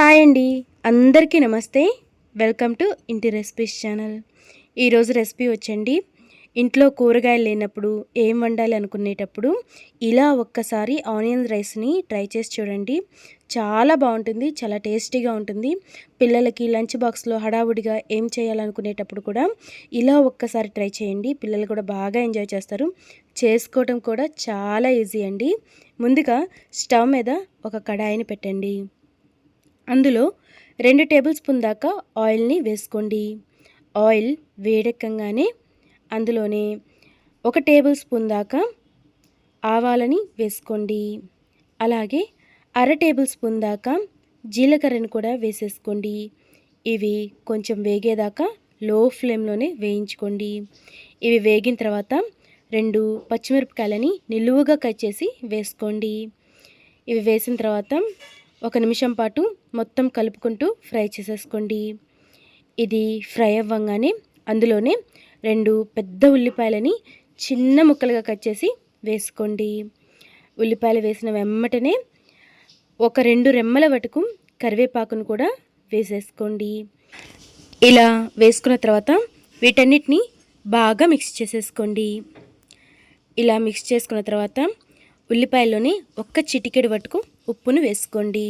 Hi అండి. అందరికీ నమస్తే. వెల్కమ్ టు ఇంటి రెసిపీస్ ఛానల్. ఈరోజు రెసిపీ వచ్చండి. ఇంట్లో కూరగాయలు లేనప్పుడు ఏం వండాలి అనుకునేటప్పుడు ఇలా ఒక్కసారి ఆనియన్ రైస్ని ట్రై చేసి చూడండి. చాలా బాగుంటుంది చాలా టేస్టీగా ఉంటుంది. పిల్లలకి లంచ్ బాక్స్లో హడావుడిగా ఏం చేయాలనుకునేటప్పుడు కూడా ఇలా ఒక్కసారి ట్రై చేయండి. పిల్లలు కూడా బాగా ఎంజాయ్ చేస్తారు. చేసుకోవటం కూడా చాలా ఈజీ అండి. ముందుగా స్టవ్ మీద ఒక కడాయిని పెట్టండి. అందులో రెండు టేబుల్ స్పూన్ దాకా ఆయిల్ని వేసుకోండి. ఆయిల్ వేడెక్కగానే అందులోనే ఒక టేబుల్ స్పూన్ దాకా ఆవాలని వేసుకోండి. అలాగే అర టేబుల్ స్పూన్ దాకా జీలకర్రని కూడా వేసేసుకోండి. ఇవి కొంచెం వేగేదాకా లో ఫ్లేమ్లోనే వేయించుకోండి. ఇవి వేగిన తర్వాత రెండు పచ్చిమిరపకాయలని నిలువుగా కట్ చేసి వేసుకోండి. ఇవి వేసిన తర్వాత ఒక నిమిషం పాటు మొత్తం కలుపుకుంటూ ఫ్రై చేసేసుకోండి. ఇది ఫ్రై అవ్వగానే అందులోనే రెండు పెద్ద ఉల్లిపాయలని చిన్న ముక్కలుగా కట్ చేసి వేసుకోండి. ఉల్లిపాయలు వేసిన వెమ్మటనే ఒక రెండు రెమ్మల వటుకు కరివేపాకును కూడా వేసేసుకోండి. ఇలా వేసుకున్న తర్వాత వీటన్నిటిని బాగా మిక్స్ చేసేసుకోండి. ఇలా మిక్స్ చేసుకున్న తర్వాత ఉల్లిపాయలోని ఒక్క చిటికెడు వట్టుకు ఉప్పును వేసుకోండి.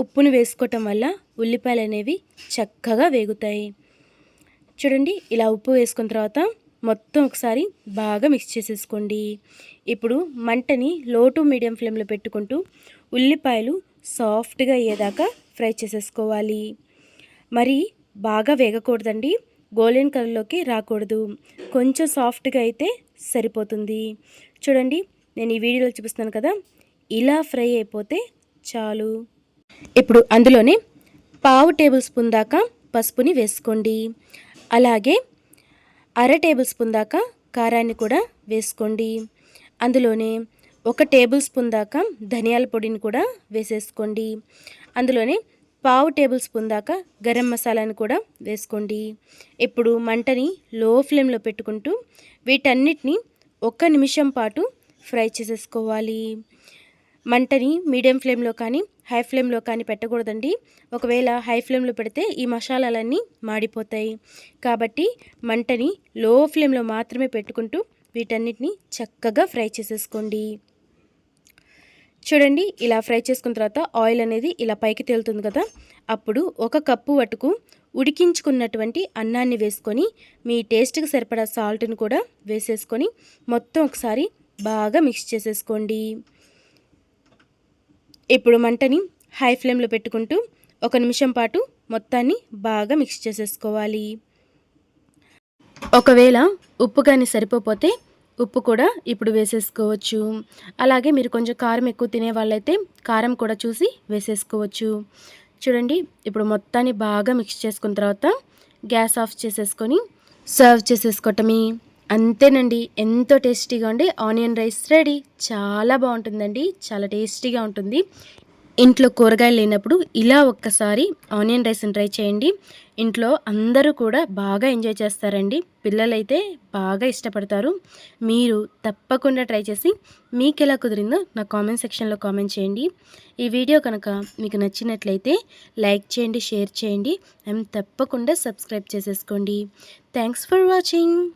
ఉప్పును వేసుకోవటం వల్ల ఉల్లిపాయలు అనేవి చక్కగా వేగుతాయి. చూడండి ఇలా ఉప్పు వేసుకున్న తర్వాత మొత్తం ఒకసారి బాగా మిక్స్ చేసేసుకోండి. ఇప్పుడు మంటని లో టు మీడియం ఫ్లేమ్లో పెట్టుకుంటూ ఉల్లిపాయలు సాఫ్ట్గా అయ్యేదాకా ఫ్రై చేసేసుకోవాలి. మరి బాగా వేగకూడదండి. గోల్డెన్ కలర్లోకి రాకూడదు. కొంచెం సాఫ్ట్గా అయితే సరిపోతుంది. చూడండి నేను ఈ వీడియోలో చూపిస్తున్నాను కదా. ఇలా ఫ్రై అయిపోతే చాలు. ఇప్పుడు అందులోనే పావు టేబుల్ స్పూన్ దాకా పసుపుని వేసుకోండి. అలాగే అర టేబుల్ స్పూన్ దాకా కారాన్ని కూడా వేసుకోండి. అందులోనే ఒక టేబుల్ స్పూన్ దాకా ధనియాల పొడిని కూడా వేసేసుకోండి. అందులోనే పావు టేబుల్ స్పూన్ దాకా గరం మసాలాను కూడా వేసుకోండి. ఇప్పుడు మంటని లో ఫ్లేమ్లో పెట్టుకుంటూ వీటన్నిటిని ఒక్క నిమిషం పాటు ఫ్రై చేసేసుకోవాలి. మంటని మీడియం ఫ్లేమ్లో కానీ హై ఫ్లేమ్లో కానీ పెట్టకూడదండి. ఒకవేళ హై ఫ్లేమ్లో పెడితే ఈ మసాలాలన్నీ మాడిపోతాయి. కాబట్టి మంటని లో ఫ్లేమ్లో మాత్రమే పెట్టుకుంటూ వీటన్నిటిని చక్కగా ఫ్రై చేసేసుకోండి. చూడండి ఇలా ఫ్రై చేసుకున్న తర్వాత ఆయిల్ అనేది ఇలా పైకి తేలుతుంది కదా. అప్పుడు ఒక కప్పు వటుకు ఉడికించుకున్నటువంటి అన్నాన్ని వేసుకొని మీ టేస్ట్కి సరిపడా సాల్ట్ని కూడా వేసేసుకొని మొత్తం ఒకసారి బాగా మిక్స్ చేసేసుకోండి. ఇప్పుడు మంటని హై ఫ్లేమ్లో పెట్టుకుంటూ ఒక నిమిషం పాటు మొత్తాన్ని బాగా మిక్స్ చేసేసుకోవాలి. ఒకవేళ ఉప్పు కానీ సరిపోతే ఉప్పు కూడా ఇప్పుడు వేసేసుకోవచ్చు. అలాగే మీరు కొంచెం కారం ఎక్కువ తినే వాళ్ళైతే కారం కూడా చూసి వేసేసుకోవచ్చు. చూడండి ఇప్పుడు మొత్తాన్ని బాగా మిక్స్ చేసుకున్న తర్వాత గ్యాస్ ఆఫ్ చేసేసుకొని సర్వ్ చేసేసుకోవటమే అంతేనండి. ఎంతో టేస్టీగా ఉండి ఆనియన్ రైస్ రెడీ. చాలా బాగుంటుందండి. చాలా టేస్టీగా ఉంటుంది. ఇంట్లో కూరగాయలు లేనప్పుడు ఇలా ఒక్కసారి ఆనియన్ రైస్ని ట్రై చేయండి. ఇంట్లో అందరూ కూడా బాగా ఎంజాయ్ చేస్తారండి. పిల్లలైతే బాగా ఇష్టపడతారు. మీరు తప్పకుండా ట్రై చేసి మీకు ఎలా కుదిరిందో నా కామెంట్ సెక్షన్లో కామెంట్ చేయండి. ఈ వీడియో కనుక మీకు నచ్చినట్లయితే లైక్ చేయండి షేర్ చేయండి. అండ్ తప్పకుండా సబ్స్క్రైబ్ చేసేసుకోండి. Thanks for watching.